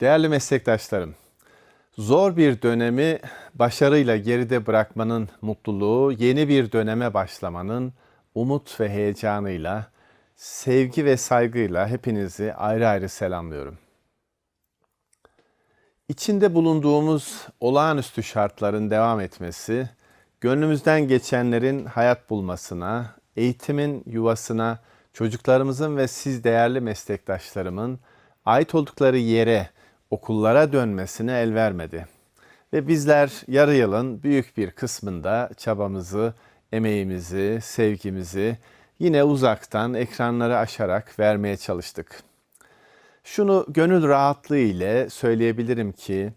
Değerli meslektaşlarım, zor bir dönemi başarıyla geride bırakmanın mutluluğu, yeni bir döneme başlamanın umut ve heyecanıyla, sevgi ve saygıyla hepinizi ayrı ayrı selamlıyorum. İçinde bulunduğumuz olağanüstü şartların devam etmesi, gönlümüzden geçenlerin hayat bulmasına, eğitimin yuvasına, çocuklarımızın ve siz değerli meslektaşlarımın ait oldukları yere, okullara dönmesine el vermedi. Ve bizler yarı yılın büyük bir kısmında çabamızı, emeğimizi, sevgimizi yine uzaktan ekranları aşarak vermeye çalıştık. Şunu gönül rahatlığı ile söyleyebilirim ki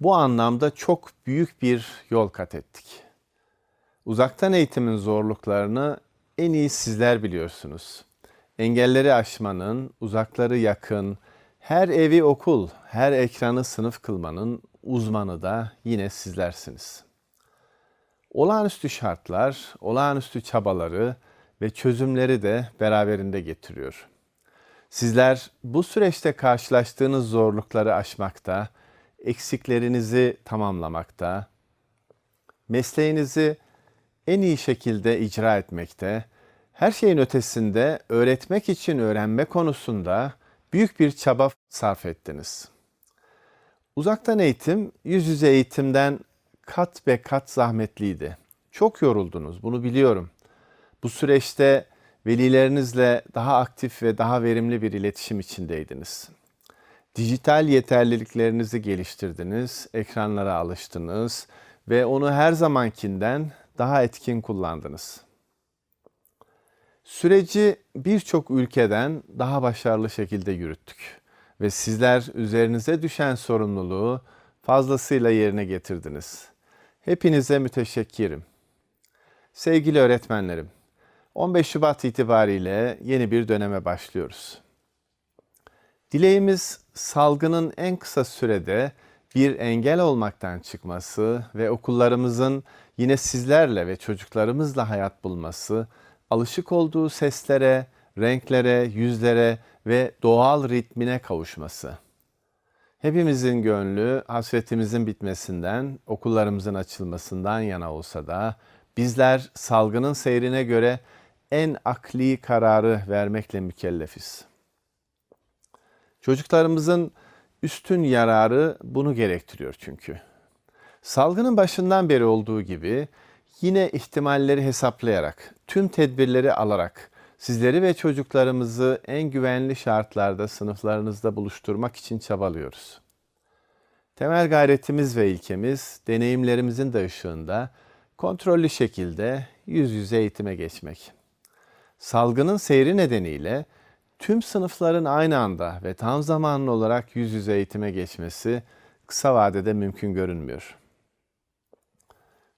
bu anlamda çok büyük bir yol kat ettik. Uzaktan eğitimin zorluklarını en iyi sizler biliyorsunuz. Engelleri aşmanın, uzakları yakın, her evi okul, her ekranı sınıf kılmanın uzmanı da yine sizlersiniz. Olağanüstü şartlar, olağanüstü çabaları ve çözümleri de beraberinde getiriyor. Sizler bu süreçte karşılaştığınız zorlukları aşmakta, eksiklerinizi tamamlamakta, mesleğinizi en iyi şekilde icra etmekte, her şeyin ötesinde öğretmek için öğrenme konusunda büyük bir çaba sarf ettiniz. Uzaktan eğitim, yüz yüze eğitimden kat be kat zahmetliydi. Çok yoruldunuz, bunu biliyorum. Bu süreçte velilerinizle daha aktif ve daha verimli bir iletişim içindeydiniz. Dijital yeterliliklerinizi geliştirdiniz, ekranlara alıştınız ve onu her zamankinden daha etkin kullandınız. Süreci birçok ülkeden daha başarılı şekilde yürüttük ve sizler üzerinize düşen sorumluluğu fazlasıyla yerine getirdiniz. Hepinize müteşekkirim. Sevgili öğretmenlerim, 15 Şubat itibariyle yeni bir döneme başlıyoruz. Dileğimiz salgının en kısa sürede bir engel olmaktan çıkması ve okullarımızın yine sizlerle ve çocuklarımızla hayat bulması, alışık olduğu seslere, renklere, yüzlere ve doğal ritmine kavuşması. Hepimizin gönlü hasretimizin bitmesinden, okullarımızın açılmasından yana olsa da bizler salgının seyrine göre en akli kararı vermekle mükellefiz. Çocuklarımızın üstün yararı bunu gerektiriyor çünkü. Salgının başından beri olduğu gibi yine ihtimalleri hesaplayarak, tüm tedbirleri alarak sizleri ve çocuklarımızı en güvenli şartlarda sınıflarınızda buluşturmak için çabalıyoruz. Temel gayretimiz ve ilkemiz deneyimlerimizin de ışığında kontrollü şekilde yüz yüze eğitime geçmek. Salgının seyri nedeniyle tüm sınıfların aynı anda ve tam zamanlı olarak yüz yüze eğitime geçmesi kısa vadede mümkün görünmüyor.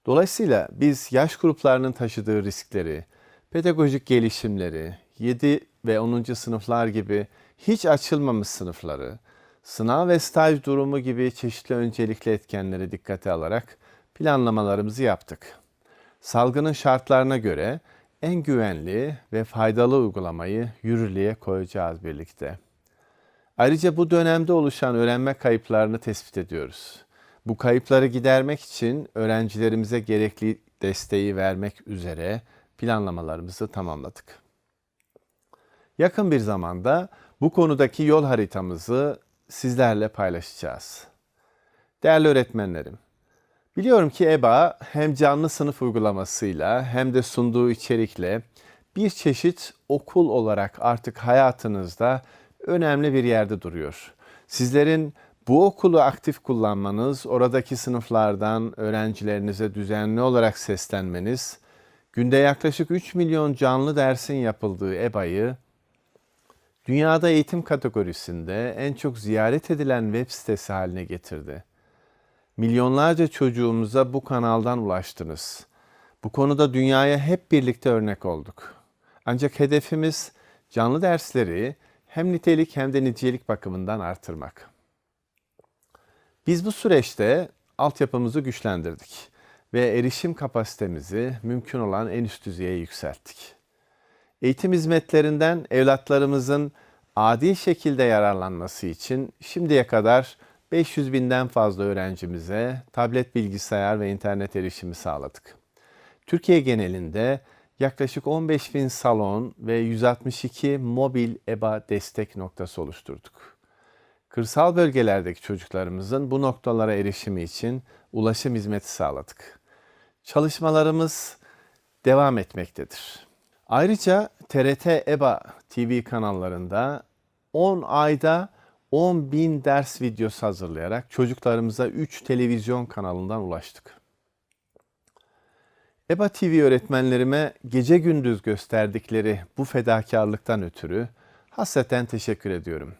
Dolayısıyla biz yaş gruplarının taşıdığı riskleri, pedagojik gelişimleri, 7 ve 10. sınıflar gibi hiç açılmamış sınıfları, sınav ve staj durumu gibi çeşitli öncelikli etkenleri dikkate alarak planlamalarımızı yaptık. Salgının şartlarına göre en güvenli ve faydalı uygulamayı yürürlüğe koyacağız birlikte. Ayrıca bu dönemde oluşan öğrenme kayıplarını tespit ediyoruz. Bu kayıpları gidermek için öğrencilerimize gerekli desteği vermek üzere planlamalarımızı tamamladık. Yakın bir zamanda bu konudaki yol haritamızı sizlerle paylaşacağız. Değerli öğretmenlerim, biliyorum ki EBA hem canlı sınıf uygulamasıyla hem de sunduğu içerikle bir çeşit okul olarak artık hayatınızda önemli bir yerde duruyor. Sizlerin bu okulu aktif kullanmanız, oradaki sınıflardan öğrencilerinize düzenli olarak seslenmeniz, günde yaklaşık 3 milyon canlı dersin yapıldığı EBA'yı dünyada eğitim kategorisinde en çok ziyaret edilen web sitesi haline getirdi. Milyonlarca çocuğumuza bu kanaldan ulaştınız. Bu konuda dünyaya hep birlikte örnek olduk. Ancak hedefimiz canlı dersleri hem nitelik hem de nicelik bakımından artırmak. Biz bu süreçte altyapımızı güçlendirdik ve erişim kapasitemizi mümkün olan en üst düzeye yükselttik. Eğitim hizmetlerinden evlatlarımızın adil şekilde yararlanması için şimdiye kadar 500 binden fazla öğrencimize tablet bilgisayar ve internet erişimi sağladık. Türkiye genelinde yaklaşık 15 bin salon ve 162 mobil EBA destek noktası oluşturduk. Kırsal bölgelerdeki çocuklarımızın bu noktalara erişimi için ulaşım hizmeti sağladık. Çalışmalarımız devam etmektedir. Ayrıca TRT EBA TV kanallarında 10 ayda 10 bin ders videosu hazırlayarak çocuklarımıza 3 televizyon kanalından ulaştık. EBA TV öğretmenlerime gece gündüz gösterdikleri bu fedakarlıktan ötürü hasreten teşekkür ediyorum.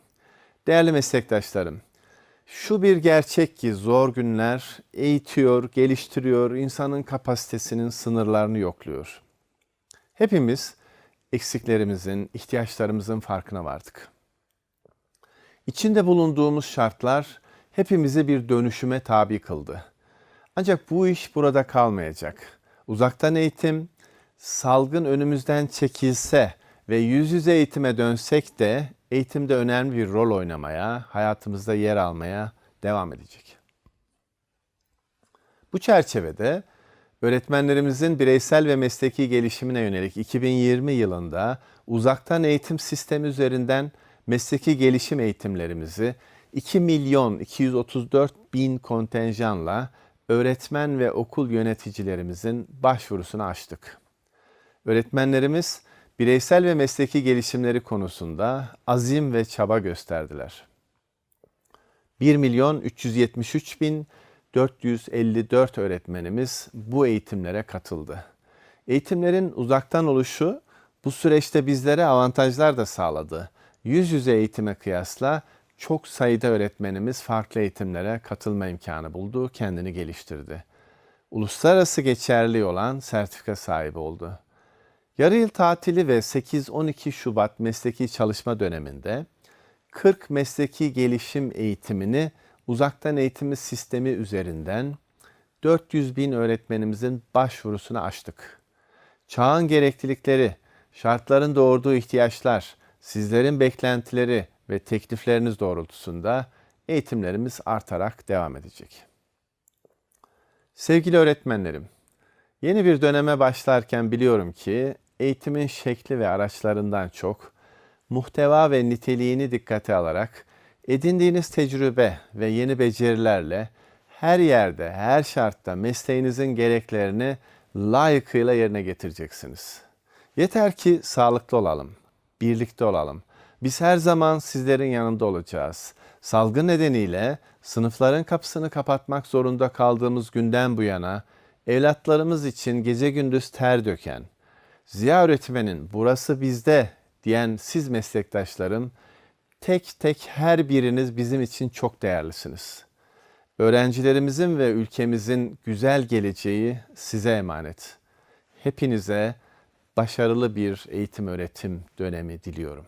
Değerli meslektaşlarım, şu bir gerçek ki zor günler eğitiyor, geliştiriyor, insanın kapasitesinin sınırlarını yokluyor. Hepimiz eksiklerimizin, ihtiyaçlarımızın farkına vardık. İçinde bulunduğumuz şartlar hepimizi bir dönüşüme tabi kıldı. Ancak bu iş burada kalmayacak. Uzaktan eğitim, salgın önümüzden çekilse ve yüz yüze eğitime dönsek de eğitimde önemli bir rol oynamaya, hayatımızda yer almaya devam edecek. Bu çerçevede öğretmenlerimizin bireysel ve mesleki gelişimine yönelik 2020 yılında uzaktan eğitim sistemi üzerinden mesleki gelişim eğitimlerimizi 2 milyon 234 bin kontenjanla öğretmen ve okul yöneticilerimizin başvurusunu açtık. Öğretmenlerimiz bireysel ve mesleki gelişimleri konusunda azim ve çaba gösterdiler. 1 milyon 373 bin 454 öğretmenimiz bu eğitimlere katıldı. Eğitimlerin uzaktan oluşu bu süreçte bizlere avantajlar da sağladı. Yüz yüze eğitime kıyasla çok sayıda öğretmenimiz farklı eğitimlere katılma imkanı buldu, kendini geliştirdi. Uluslararası geçerli olan sertifika sahibi oldu. Yarı yıl tatili ve 8-12 Şubat mesleki çalışma döneminde 40 mesleki gelişim eğitimini uzaktan eğitimi sistemi üzerinden 400 bin öğretmenimizin başvurusunu açtık. Çağın gereklilikleri, şartların doğurduğu ihtiyaçlar, sizlerin beklentileri ve teklifleriniz doğrultusunda eğitimlerimiz artarak devam edecek. Sevgili öğretmenlerim, yeni bir döneme başlarken biliyorum ki eğitimin şekli ve araçlarından çok muhteva ve niteliğini dikkate alarak edindiğiniz tecrübe ve yeni becerilerle her yerde, her şartta mesleğinizin gereklerini layıkıyla yerine getireceksiniz. Yeter ki sağlıklı olalım, birlikte olalım. Biz her zaman sizlerin yanında olacağız. Salgın nedeniyle sınıfların kapısını kapatmak zorunda kaldığımız günden bu yana evlatlarımız için gece gündüz ter döken, Ziya öğretmenin burası bizde diyen siz meslektaşlarım tek tek her biriniz bizim için çok değerlisiniz. Öğrencilerimizin ve ülkemizin güzel geleceği size emanet. Hepinize başarılı bir eğitim öğretim dönemi diliyorum.